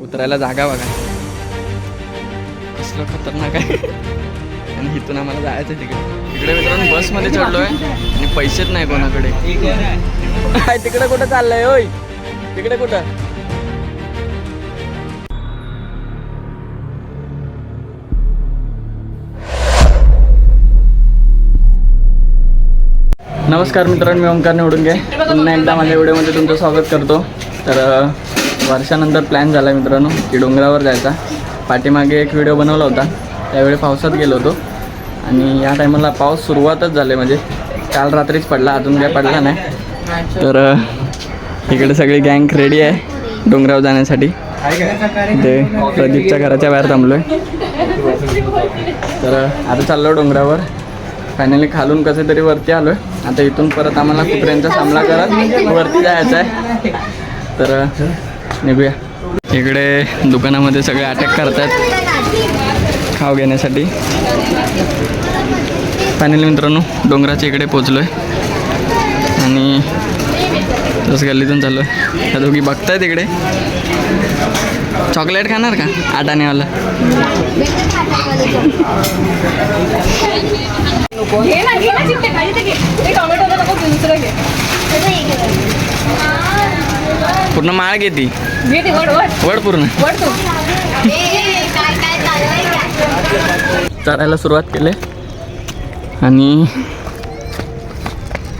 उतरायला जागा बघा. कसलं खतरनाक आहे. आणि इथून आम्हाला जायचं तिकडे. तिकडे मित्रांनो बसमध्ये चढलोय आणि पैसेच नाही कोणाकडे. काय तिकडे कुठं चाललंय? होय तिकडे कुठं? नमस्कार मित्रांनो मी ओंकार निवडून घे पुन्हा एकदा माझ्या व्हिडिओमध्ये तुमचं स्वागत करतो. तर वर्षानंतर प्लॅन झाला मित्रांनो की डोंगरावर जायचा. पाठीमागे एक व्हिडिओ बनवला होता. त्यावेळी पावसात गेलो होतो. आणि या टायमाला पाऊस सुरुवातच झाले म्हणजे काल रात्रीच पडला अजून काय पडला नाही. तर इकडे सगळी गँग रेडी आहे डोंगरावर जाण्यासाठी. ते प्रदीपच्या घराच्या बाहेर थांबलो आहे तर आता चाललो डोंगरावर. फायनली खालून कसं तरी वरती आलो आहे आता इथून परत आम्हाला कुत्र्यांचा सामना करत वरती जायचा आहे तर निघूया. इकडे दुकानामध्ये सगळे अटॅक करतात खाव घेण्यासाठी. फायनली मित्रांनो डोंगराच्या इकडे पोचलो आहे आणि तसं गल्लीतून चाललो आहे त्या दोघी बघताय तिकडे चॉकलेट खाणार का? आटानेवाला पूर्ण माळ घेती. वड पूर्ण. चढायला सुरुवात केली. आणि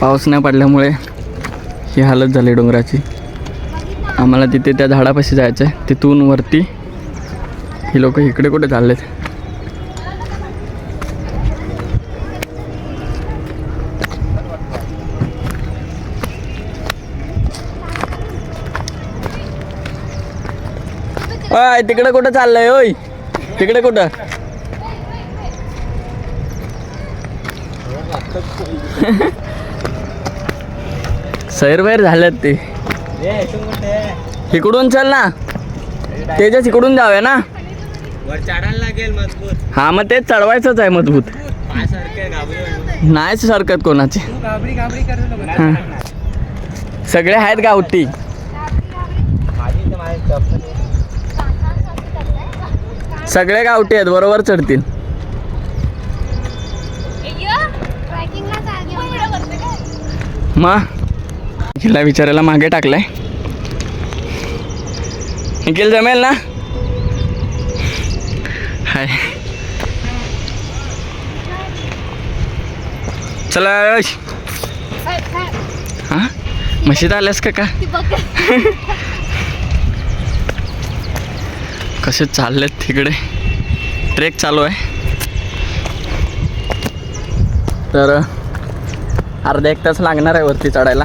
पाऊस नाही पडल्यामुळे ही हालत झाली डोंगराची. आम्हाला तिथे त्या झाडापाशी जायचं आहे तिथून वरती ही लोक इकडे कुठे चाललेत? ओय तिकडे कुठं चाललंय? होय तिकडे कुठं? सैरवैर झाल्यात ते. इकडून चल ना. त्याच्याच इकडून जाऊया ना. हा मग तेच चढवायचंच आहे मजबूत. नाहीच सरकत कोणाची. सगळे आहेत गावठी माझी तर माझी चप्पल सगळे गावठी आहेत बरोबर चढतील. निखिलला विचारायला मागे टाकलाय. निखिल जमेल ना? हाय. चला. हा? म्हशीत आल्यास का का? कसे चाललेत तिकडे? ट्रेक चालू आहे. तर अर्धा एक तास लागणार आहे वरती चढायला.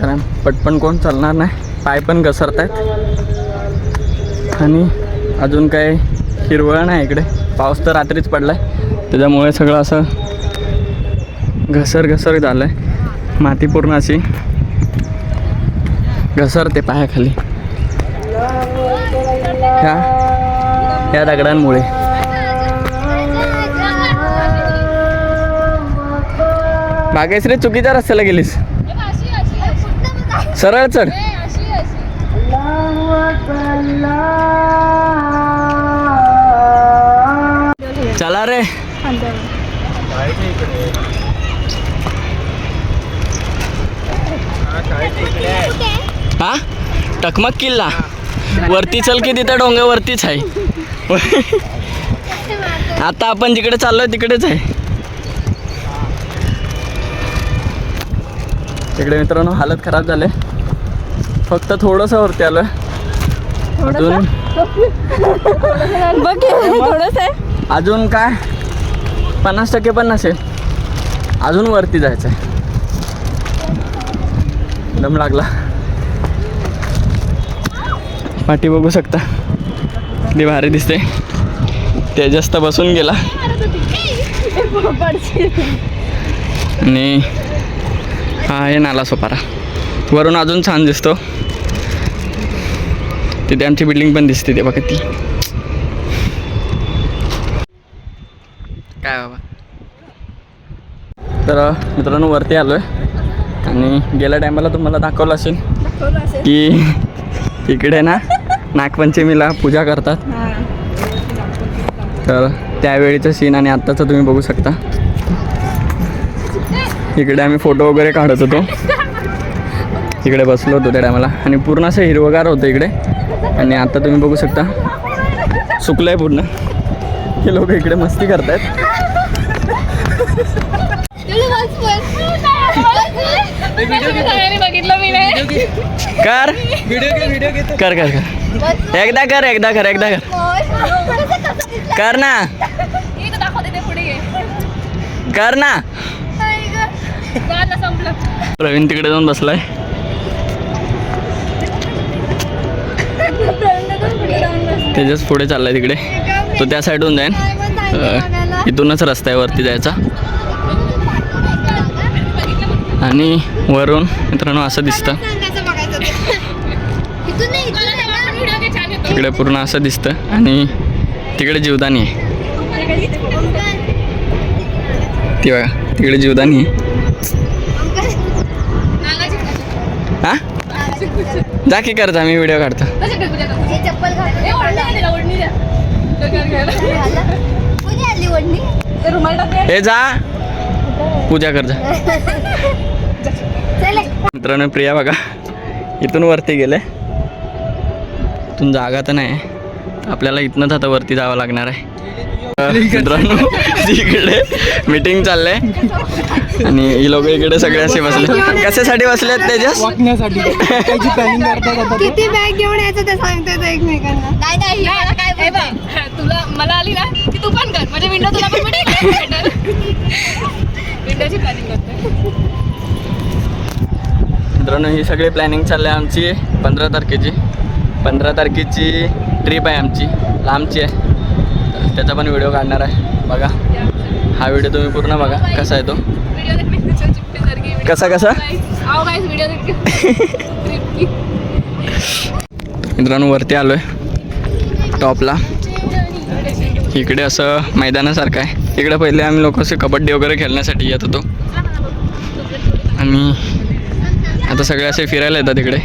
कारण पटपण कोण चालणार नाही. पाय पण घसरत आहेत आणि अजून काय हिरवळ नाही इकडे. पाऊस तर रात्रीच पडला आहे त्याच्यामुळे सगळं असं घसर घसर झालं आहे माती पूर्ण अशी घसरते पायाखाली. ह्या या दगडांमुळे. बागेश्री चुकीच्या रस्त्याला गेलीस. सरळ चढ. चला रे. हा? टकमक किल्ला. वरती चल की तिथं डोंगर वरतीच आहे. आता आपण जिकडे चाललोय तिकडेच आहे. तिकडे मित्रांनो हालत खराब झाले. फक्त थोडंसं वरती आलोय. अजून अजून काय? पन्नास टक्के पण नसेल अजून वरती जायचं आहे दम लागला. पाठी बघू शकता. किती भारी दिसते ते जास्त बसून गेला. आणि हा आहे नाला सोपारा. वरून अजून छान दिसतो. तिथे आमची बिल्डिंग पण दिसते ते बघा ती. काय बाबा. तर मित्रांनो वरती आलो आहे आणि गेल्या टायमाला तुम्हाला दाखवलं असेल. की इकडे ना नागपंचमीला पूजा करतात. तर त्यावेळीचं सीन आणि आत्ताचं तुम्ही बघू शकता. इकडे आम्ही फोटो वगैरे काढत होतो. इकडे बसलो होतो त्या टायमाला आणि पूर्ण असं हिरवगार होतं इकडे. आणि आता तुम्ही बघू शकता. सुकलं आहे पूर्ण. हे लोक इकडे मस्ती करतायत. सगळ्यांनी बघितलं मी नाही. कर. कर कर कर. एकदा कर एकदा कर एकदा कर. कर ना. कर ना. प्रवीण तिकडे जाऊन बसलाय. तेजस पुढे चाललाय तिकडे. तो त्या साईडहून जाईन. इथूनच रस्त्यावरती जायचा. आणि वरून. मित्रांनो असं दिसतं. तिकडे पूर्ण असं दिसतं आणि तिकडे जीवदानी आहे. ती बघा तिकडे जीवदानी आहे. हा? जा की करता मी व्हिडिओ काढतो. करतो? हे जा. पूजा कर जा. मित्रांनो प्रिया बघा इथून वरती गेले. इथून जागा तर नाही. आपल्याला इथनंच आता वरती जावं लागणार आहे. मित्रांनो इकडे मीटिंग चाललंय. आणि ही लोक इकडे सगळे असे बसले. कशासाठी बसलेत तेजस? वाकण्यासाठी. त्याची प्लॅनिंग करतात आता. ते. किती बॅग घेऊन यायचं ते सांगतोय तो एकमेकांना. नाही नाही मला काय हे बघ, तुला मला आली ना की तू पण कर. म्हणजे विंडो तुला पण विंडोची प्लॅनिंग करते मित्रांनो ही सगळी प्लॅनिंग चालली आहे आमची पंधरा तारखेची. पंधरा तारखेची ट्रिप आहे आमची. लांबची आहे. त्याचा पण व्हिडिओ काढणार आहे. बघा. हा व्हिडिओ तुम्ही पूर्ण बघा. कसा आहे तो? कसा कसा? मित्रांनो वरती आलो आहे टॉपला इकडे असं मैदानासारखं आहे. इकडे पहिले आम्ही लोक असे कबड्डी वगैरे खेळण्यासाठी येत होतो. आणि आता सगळे असे फिरायला येतात इकडे.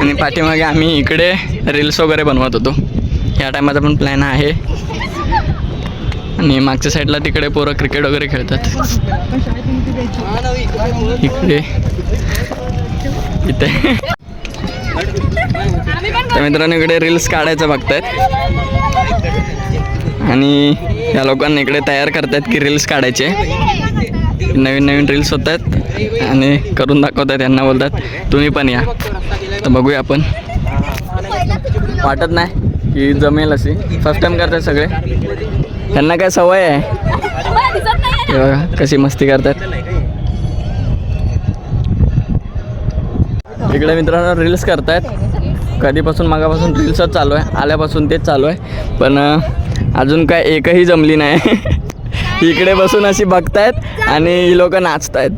आणि पाठीमागे आम्ही इकडे रील्स वगैरे बनवत होतो. ह्या टायमाचा पण प्लॅन आहे. आणि मागच्या साईडला तिकडे पोरं क्रिकेट वगैरे खेळतात. इकडे. इथे. त्या मित्रांनो इकडे रील्स काढायचं बघतायत. आणि या लोकांना इकडे तयार करतायत की रील्स काढायचे. नवीन नवीन रील्स होत आहेत आणि करून दाखवत आहेत यांना बोलतात तुम्ही पण या. तर बघूया आपण. वाटत नाही की जमेल अशी. फर्स्ट टाइम करतात सगळे. त्यांना काय सवय आहे? कशी मस्ती करतात इकडे मित्रांनो रील्स करतायत. कधीपासून मागापासून रील्सच चालू आहे. आल्यापासून तेच चालू आहे. पण अजून काय एकही जमली नाही. इकडे बसून अशी बघतायत आणि ही लोक नाचतायत.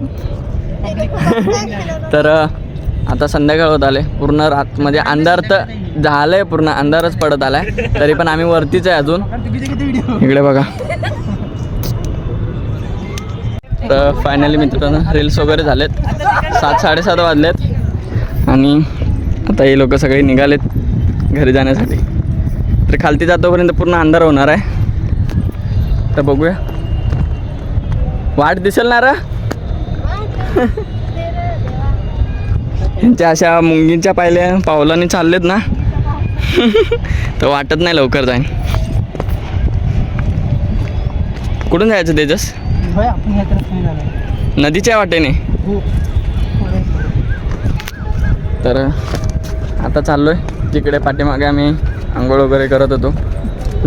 तर आता संध्याकाळ होत आले पूर्ण रात म्हणजे अंधार तर झालंय पूर्ण अंधारच पडत आलाय. तरी पण आम्ही वरतीच आहे अजून. इकडे बघा. तर फायनली मित्रांनो रील्स वगैरे झालेत. सात साडेसात वाजलेत. आणि आता हे लोक सगळे निघालेत घरी जाण्यासाठी. तर खालती जातोपर्यंत पूर्ण अंधार होणार आहे. तर बघूया. वाट दिसेल ना रा? अशा मुंगींच्या पायल्या पावलाने चाललेत ना? तर वाटत नाही लवकर जाईन. कुठून जायचं तेजस? नदीच्या वाटेने. तर आता चाललो आहे तिकडे पाठीमागे आम्ही आंघोळ वगैरे करत होतो.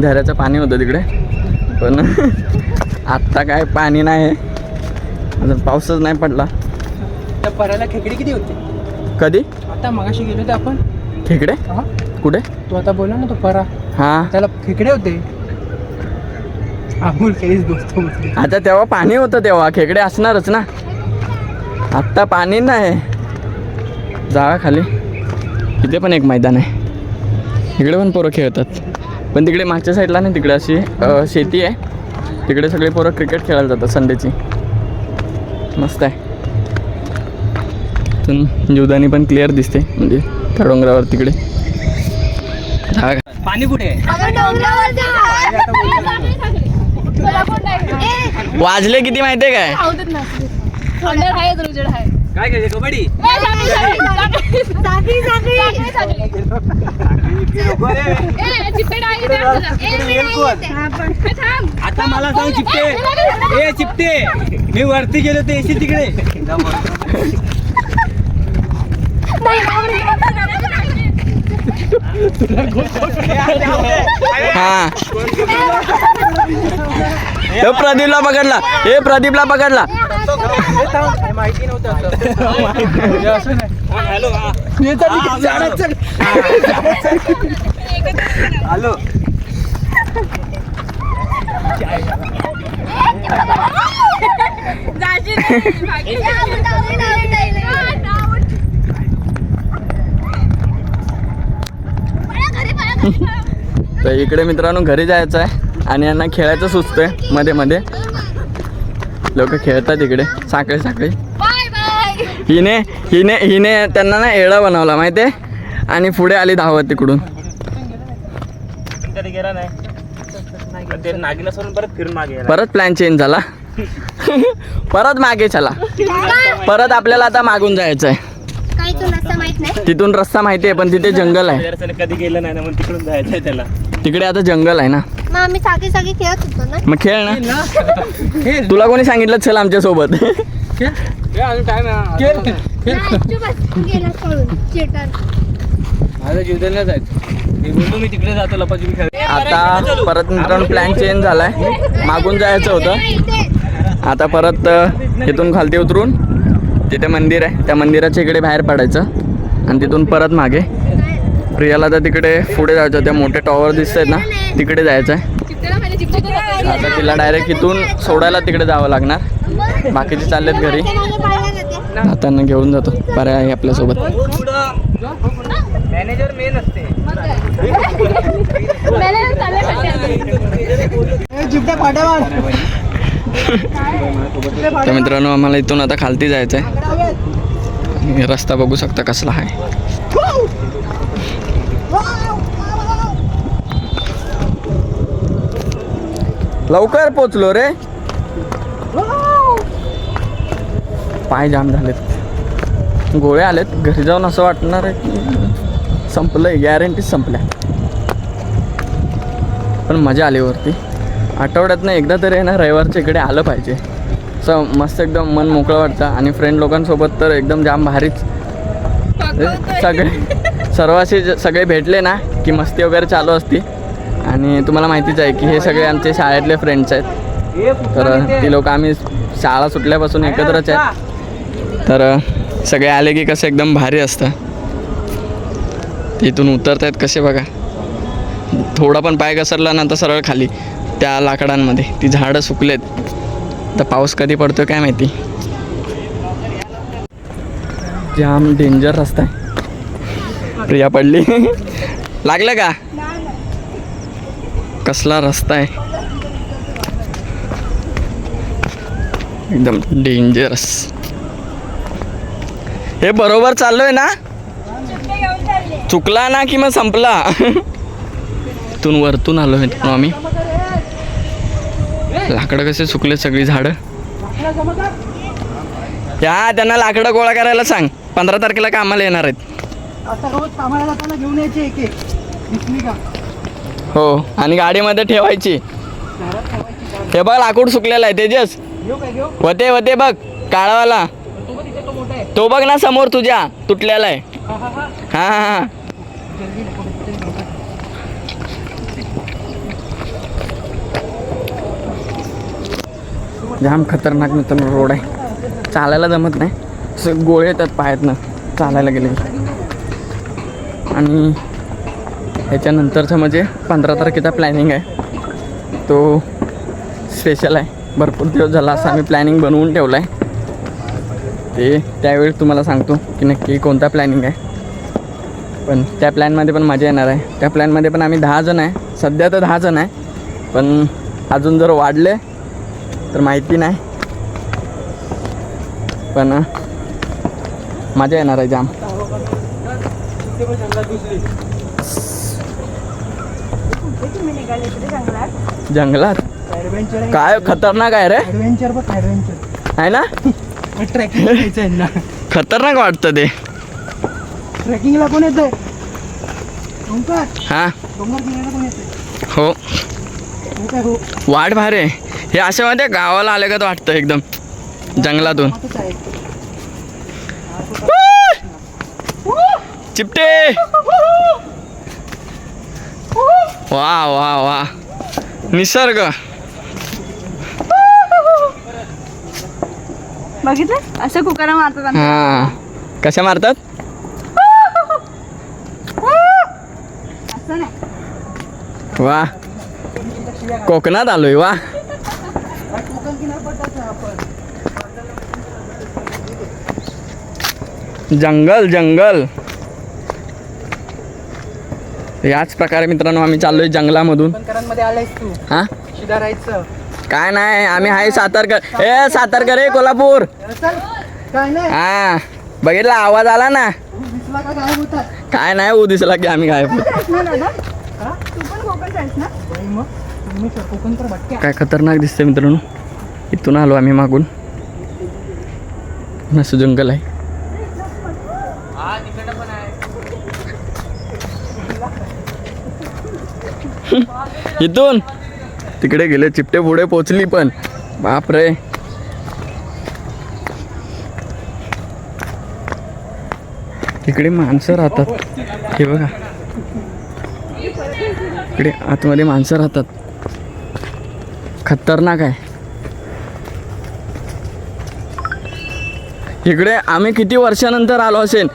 झऱ्याचं पाणी होतं तिकडे. पण आत्ता काय पाणी नाही. अजून पाऊसच नाही पडला. त्या पराला खेकडे किती होते? कधी? आता मगाशी गेलो होते आपण. खेकडे? हा? कुठे? तू आता बोला ना तो परा. हां. त्याला खेकडे होते. अमोल काहीच होते आता तेव्हा पाणी होतं तेव्हा. खेकडे असणारच ना. आत्ता पाणी नाही. जागा खाली. इथे पण एक मैदान आहे. इकडे पण पोरं खेळतात. पण तिकडे मागच्या साईडला नाही तिकडे अशी अ, शेती आहे. तिकडे सगळे पोरं क्रिकेट खेळायला जातात संडेची मस्त आहे. इथून जीवदानी पण क्लिअर दिसते. म्हणजे त्या डोंगरावर तिकडे. हा. का? पाणी कुठे वाजले किती माहितीये काय? काय काय कबड्डी. आता मला सांग चिपटे. ए चिपटे. मी वरती गेलो ते एसी तिकडे. हा. हे प्रदीपला पकडला. हे प्रदीपला पकडला. माहिती नव्हतं हॅलो तर इकडे मित्रांनो घरी जायचं आहे आणि यांना खेळायचं सुचतंयमध्ये मध्ये. लोक खेळतात इकडे. साखळी साखळी. Bye bye. हिने हिने हिने त्यांना ना एळा बनवला माहिती आहे आणि पुढे आली धावत तिकडून. कधी गेला नाही. ते नागिना सोडून परत प्लॅन चेंज झाला. परत मागे चला. परत आपल्याला आता मागून जायचं आहे तिथून रस्ता माहिती आहे पण तिथे जंगल आहे. कधी गेलं नाही ना तिकडून जायचंय त्याला. तिकडे आता जंगल आहे ना. मग आम्ही साखळी साखळी खेळत होतो ना. मग खेळ ना. तुला कोणी सांगितलं चल आमच्यासोबत. नाही, चुप बस. गेला पळून चेटर माझं जीवदानला जायचं. मी बोललो मी तिकडे जातो लपाछुपी खेळ आता परत मित्रांनो प्लॅन चेंज झालाय. मागून जायचं होतं. इथे. आता परत अ, इथून खालती उतरून तिथे मंदिर आहे. त्या मंदिराच्या इकडे बाहेर पडायचं. आणि तिथून परत मागे. प्रियाला तर तिकडे पुढे जायचं त्या मोठे टॉवर दिसत आहेत ना तिकडे जायचं आहे. आता तिला डायरेक्ट इथून सोडायला तिकडे जावं लागणार. बाकीचे चाललेत घरी. हातांना घेऊन जातो. पर्याय आहे आपल्यासोबत. मॅनेजर मेन असते. तर मित्रांनो आम्हाला इथून आता खालती जायचं आहे रस्ता बघू शकता कसला आहे. लवकर पोचलो रे. पाय जाम झालेत. गोळे आलेत. घरी जाऊन असं वाटणार आहे की संपलंय. गॅरंटी संपल्या. पण मजा आली वरती. आठवड्यातनं एकदा तरी आहे ना रविवारच्या इकडे आलं पाहिजे. असं मस्त एकदम मन मोकळं वाटतं. आणि फ्रेंड लोकांसोबत तर एकदम जाम भारीच. सगळे सर्वाशी ज- सगळे भेटले ना की मस्ती वगैरे चालू असती. आणि तुम्हाला माहितीच आहे की हे सगळे आमचे शाळेतले फ्रेंड्स आहेत. तर ती लोक आम्ही शाळा सुटल्यापासून एकत्रच आहेत. तर सगळे आले की कसं एकदम भारी असतं. तिथून उतरतायत उतरत आहेत कसे बघा. थोडा पण पाय घसरला ना तर सरळ खाली त्या लाकडांमध्ये. ती झाडं सुकलेत. तर पाऊस कधी पडतो काय माहिती. जाम डेंजर रस्ता आहे. प्रिया पडली. लागलं का? कसला रस्ता आहे. एकदम डेंजरस हे बरोबर चाललोय ना? चुकला ना की मग संपला? इथून वरतून आलो मित्रांनो आम्ही. लाकडं कसे सुकले सगळी झाडं. या त्यांना लाकडं गोळा करायला सांग. पंधरा तारखेला कामाला येणार आहेत. आता रोज कामाला जाताना घेऊन यायचे एक. एक दिसली का? हो आणि गाडीमध्ये ठेवायची. हे बघ लाकूड सुकलेलं आहे तेजस. होते काय वते वते बघ काळावाला. तो बघ ना समोर तुझ्या तुटलेला आहे. हा हा हा. जाम खतरनाक मित्रांनो रोड आहे. चालायला जमत नाही. असं गोळे येतात पायातनं. चालायला गेले आणि ह्याच्यानंतरचं म्हणजे पंधरा तारखेचा प्लॅनिंग आहे. तो स्पेशल आहे. भरपूर दिवस झाला असं आम्ही प्लॅनिंग बनवून ठेवलं आहे ते त्यावेळी तुम्हाला सांगतो की नक्की कोणता प्लॅनिंग आहे. पण त्या प्लॅनमध्ये पण मजा येणार आहे. त्या प्लॅनमध्ये पण आम्ही दहा जण आहे. सध्या तर दहा जण आहे. पण अजून जर वाढले तर माहिती नाही. पण मजा येणार आहे जाम. जंगलात. ऍडव्हेंचर काय खतरनाक आहे रे? ऍडव्हेंचर बघ ऍडव्हेंचर आहे ना? ट्रॅकिंग करायचं आहे ना. खतरनाक वाटतं ते. ट्रॅकिंगला कोण येतंय? ओंकार. हा? डोंगर किनाऱ्याला कोण येतंय? हो. हो काय हो. वाट भारी आहे. हे अशा मध्ये गावाला आलं का वाटतं एकदम जंगलातून. आताच आहे चिपटे! वा वा वा. निसर्ग. बघितलं असं कुकारा मारतात हा. कशा मारतात? वा. कोकणात आलोय वा. जंगल जंगल. याच प्रकारे मित्रांनो आम्ही चाललोय जंगलामधून. हा? काय नाही आम्ही आहे सातारकर ए सातारकर कोल्हापूर. हा बघितला आवाज आला ना? काय नाही होऊ दिसला की आम्ही गायब काय खतरनाक दिसते मित्रांनो. इथून आलो आम्ही मागून. मस्त जंगल आहे. इथून. तिकडे गेले चिपटे पुढे पोचली पण. बापरे. इकडे माणसं राहतात. हे बघा. इकडे आतमध्ये माणसं राहतात. खतरनाक आहे. इकडे आम्ही किती वर्षानंतर आलो असेल?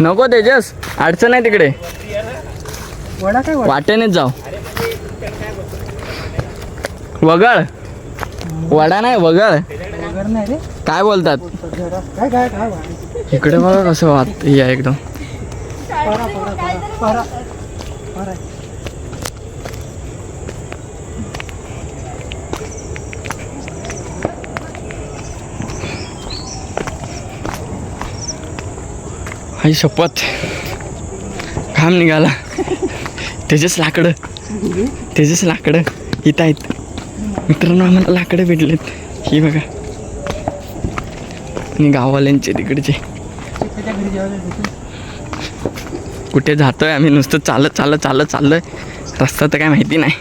नको तेजस अडचण आहे तिकडे. वाटेनेच जाऊ. वगळ. वडा नाही वगळ. काय बोलतात? इकडे बघा कसं वाट आहे एकदम परा परा परा परा परा आई शपथ. घाम निघाला. त्याचेच लाकडं. त्याचेच लाकडं इथं आहेत. मित्रांनो आम्हाला लाकडं भेटलेत. ही बघा. आणि गाववाल्यांचे तिकडचे. कुठे जातोय आम्ही? नुसतं चालत चालत चालत चाललोय. रस्ता तर काय माहिती नाही.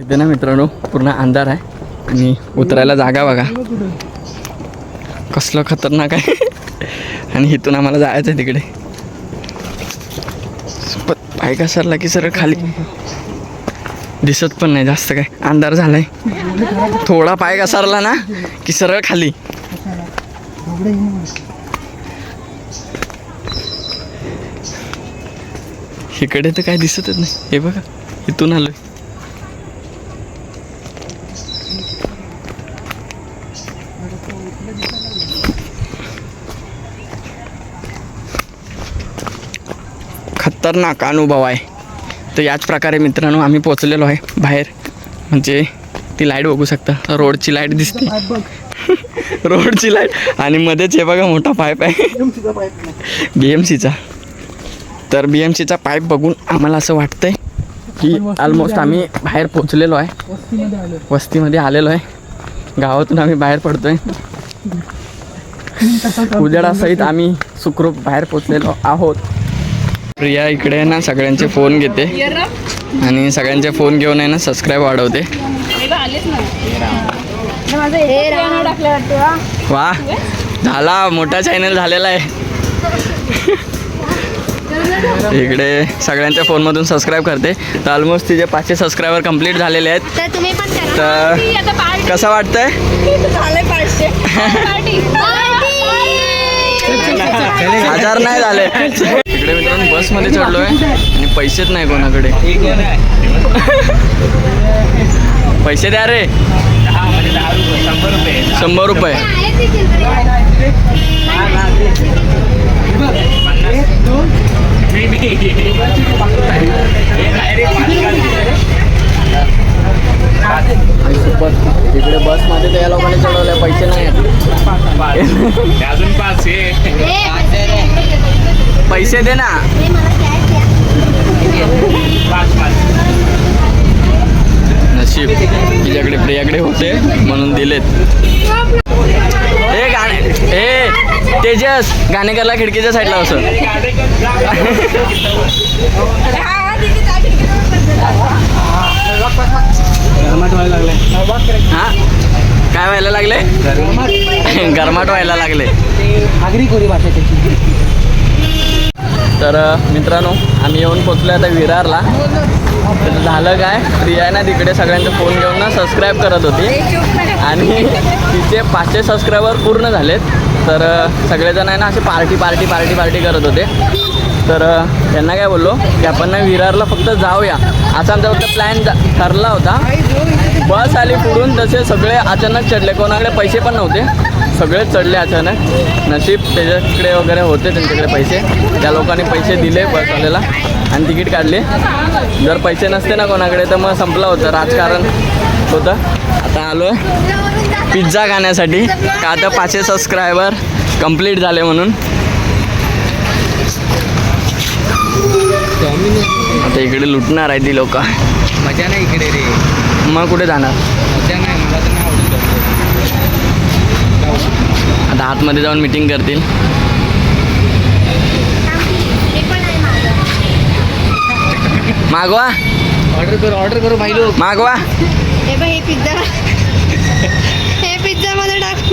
इथे ना मित्रांनो पूर्ण अंधार आहे. आणि उतरायला जागा बघा. कसलं खतरनाक आहे. आणि इथून आम्हाला जायचं आहे तिकडे. प- पाय घसरला की सरळ खाली. दिसत पण नाही जास्त काय. अंधार झालाय. थोडा पाय घसरला ना की सरळ खाली. इकडे तर काय दिसतच नाही. हे बघा इथून आलोय. खतरनाक अनुभव आहे. तर याच प्रकारे मित्रांनो आम्ही पोचलेलो आहे बाहेर. म्हणजे ती लाइट बघू शकता. रोडची लाइट दिसते. रोडची लाइट. आणि मध्येच हे बघा मोठा पाईप आहे. बी एम सीचा तर बी एम सीचा पाईप बघून आम्हाला असं वाटतंय की ऑलमोस्ट आम्ही बाहेर पोचलेलो आहे. वस्तीमध्ये वस्तीमध्ये आलेलो आहे. गावातून आम्ही बाहेर पडतोय. उजेडासहित आम्ही सुखरूप बाहेर पोचलेलो आहोत. प्रिया इकडे आहे ना सगळ्यांचे फोन घेते. आणि सगळ्यांचे फोन घेऊन आहे ना सबस्क्राईब वाढवते. वा झाला मोठा चॅनल झालेला आहे. इकडे सगळ्यांच्या फोनमधून सबस्क्राईब करते. तर ऑलमोस्ट तिचे पाचशे सबस्क्रायबर कंप्लीट झालेले आहेत. तर तुम्ही पण करा. तर ती आता पार्टी कसं वाटतंय? हजार नाही झाले इकडे मित्रांनो बसमध्ये चढलोय आणि पैसेच नाही कोणाकडे. पैसे द्या रे. शंभर रुपये. इकडे बसमध्ये तर या लोकांनी चढवलं पैसे नाही आहेत अजून पाच हे. पैसे दे ना. नशीब. तिच्याकडे प्रियाकडे होते म्हणून दिलेत. हे गाणे हे तेजस गाणे करायला खिडकीच्या साईडला असं हा? काय व्हायला लागले? गरमाट व्हायला लागले. आगरी कोरी भाषा त्याची. तर मित्रांनो आम्ही येऊन पोचलो आता विरारला. तर झालं काय? प्रिया ना तिकडे सगळ्यांचे फोन घेऊन ना सबस्क्राईब करत होती. आणि तिचे पाचशे सबस्क्रायबर पूर्ण झालेत. तर सगळेजण आहे ना असे पार्टी पार्टी पार्टी पार्टी करत होते. तर त्यांना काय बोललो की आपण ना विरारला फक्त जाऊया. असा आमचा फक्त प्लॅन ठरला होता. बस आली पुढून तसे सगळे अचानक चढले. कोणाकडे पैसे पण नव्हते. सगळेच चढले अचानक. नशीब त्याच्याकडे वगैरे होते त्यांच्याकडे पैसे. त्या लोकांनी पैसे दिले बसवाल्याला आणि तिकीट काढले. जर पैसे नसते ना कोणाकडे तर मग संपलं होतं राजकारण होतं. आता आलो आहे पिझ्झा खाण्यासाठी. का आता पाचशे सबस्क्रायबर कंप्लीट झाले म्हणून. आता इकडे लुटणार आहे ती लोक. मजा नाही इकडे रे. मग कुठे जाणार? मजा नाही मला तर नाही आवडत आता आतमध्ये जाऊन मिटिंग करतील. मागवा. ऑर्डर करू ऑर्डर करू भाई लोक. मागवा. हे बघ हे पिझ्झा हे पिझ्झा मध्ये टाक.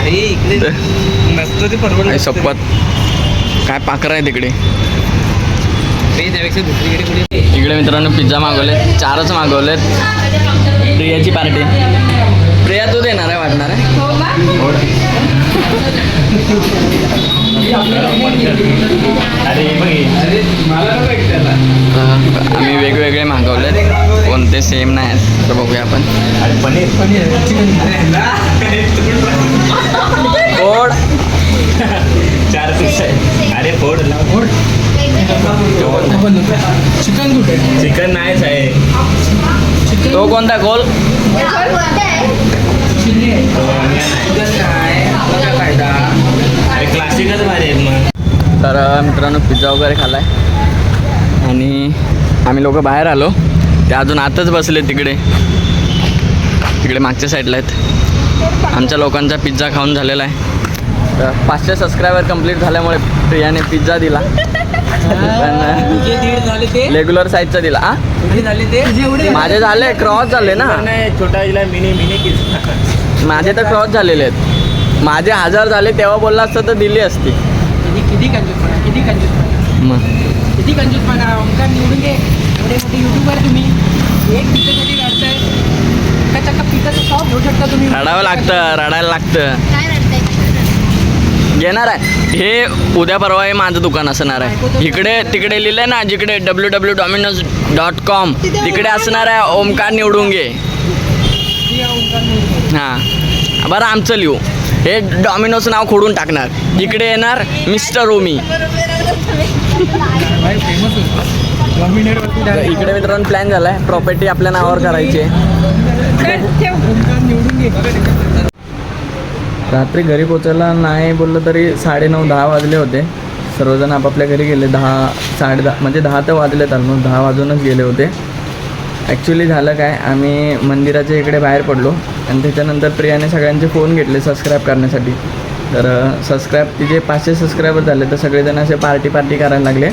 अरे इकडे नसतं ते परवडलं रे. सप्पत काय पाखरं आहे तिकडे. त्यापेक्षा दुसरीकडे कुठे इकडे मित्रांनो पिझ्झा मागवलेत चारच मागवलेत. प्रियाची पार्टी. प्रिया तू देणार आहे वाटणार आहे? तर आम्ही वेगवेगळे मागवलेत. कोणते सेम नाही आहेत तर बघूया आपण. अरे पनीर पनीर कोड चार पीस आहे. अरे फोड फोड चिकन कुठे चिकन नाहीच आहे तो कोणता गोल? क्लासिकच भारी आहेत मग. तर मित्रांनो पिझ्झा वगैरे खाला आहे आणि आम्ही लोक बाहेर आलो. ते अजून आतच बसले तिकडे. तिकडे मागच्या साईडला आहेत. आमच्या लोकांचा पिझ्झा खाऊन झालेला आहे. तर पाचशे सबस्क्रायबर कंप्लीट झाल्यामुळे प्रियाने पिझ्झा दिला. पण दीड झाले ते? रेग्युलर साईजचा दिला आ किती झाले ते? माझे झाले क्रॉस झाले ना. नाही छोटा हिला मिनी मिनी किस माझे तर क्रॉस झालेले आहेत. माझे हजार झाले तेव्हा बोलला असतं तर दिली असती. किती किती कंजूसपणा किती कंजूसपणा. मग? किती कंजूसपणा ओंकार निवडून घे. एवढे मोठे युट्यूबर तुम्ही. एक चक्का शॉप घेऊ शकता तुम्ही. रडावं लागतं रडायला लागतं. घेणार आहे. हे उद्या परवा हे माझं दुकान असणार आहे. इकडे तिकडे लिहिलं आहे ना जिकडे W W Domino's dot com तिकडे असणार आहे ओमकार निवडून घे हां. बरं आमचं लिहू. हे डॉमिनोज नाव खोडून टाकणार. इकडे येणार मिस्टर ओमी इकडे मित्रांनो प्लॅन झाला आहे प्रॉपर्टी आपल्या नावावर करायची आहे. रात्री घरी पोचायला नाही बोललं तरी साडेनऊ दहा वाजले होते. सर्वजण आपापल्या घरी गेले. दहा साडे दहा म्हणजे दहा तर वाजलेत ऑलमोस्ट दहा वाजूनच गेले होते. ॲक्च्युली झालं काय आम्ही मंदिराच्या इकडे बाहेर पडलो. आणि त्याच्यानंतर प्रियाने सगळ्यांचे फोन घेतले सबस्क्राईब करण्यासाठी. तर सबस्क्राईब तिचे पाचशे सबस्क्रायबर झाले तर सगळेजण असे पार्टी पार्टी करायला लागले.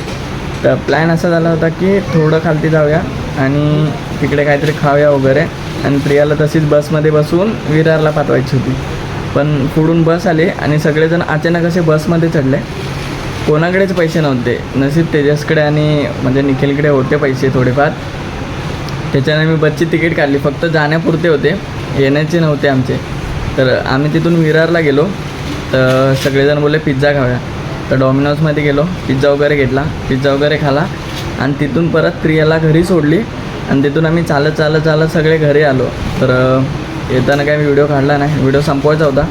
तर प्लॅन असा झाला होता की थोडं खालती जाऊया आणि तिकडे काहीतरी खाऊया वगैरे. आणि प्रियाला तशीच बसमध्ये बसवून विरारला पाठवायची होती. पण पुढून बस आली आणि सगळेजण अचानक असे बसमध्ये चढले. कोणाकडेच पैसे नव्हते. नशीब तेजसकडे आणि म्हणजे निखिलकडे होते पैसे थोडेफार. त्याच्याने मी बसची तिकीट काढली. फक्त जाण्यापुरते होते. येण्याचे नव्हते आमचे. तर आम्ही तिथून विरारला गेलो. तर सगळेजण बोलले पिझ्झा खाऊया. तर डॉमिनोजमध्ये गेलो. पिझ्झा वगैरे घेतला. पिझ्झा वगैरे खाला. आणि तिथून परत प्रियाला घरी सोडली. आणि तिथून आम्ही चालत चालत चालत सगळे घरी आलो. तर येताना काही व्हिडिओ काढला नाही. व्हिडिओ संपवायचा होता.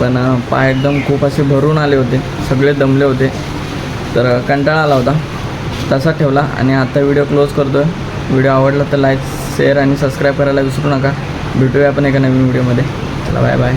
पण पाय एकदम खूप असे भरून आले होते. सगळे दमले होते. तर कंटाळा आला होता. तसा ठेवला आणि आता व्हिडिओ क्लोज करतो आहे व्हिडिओ आवडला तर लाईक शेअर आणि सबस्क्राईब करायला विसरू नका. भेटूया आपण एका नवीन व्हिडिओमध्ये चला बाय बाय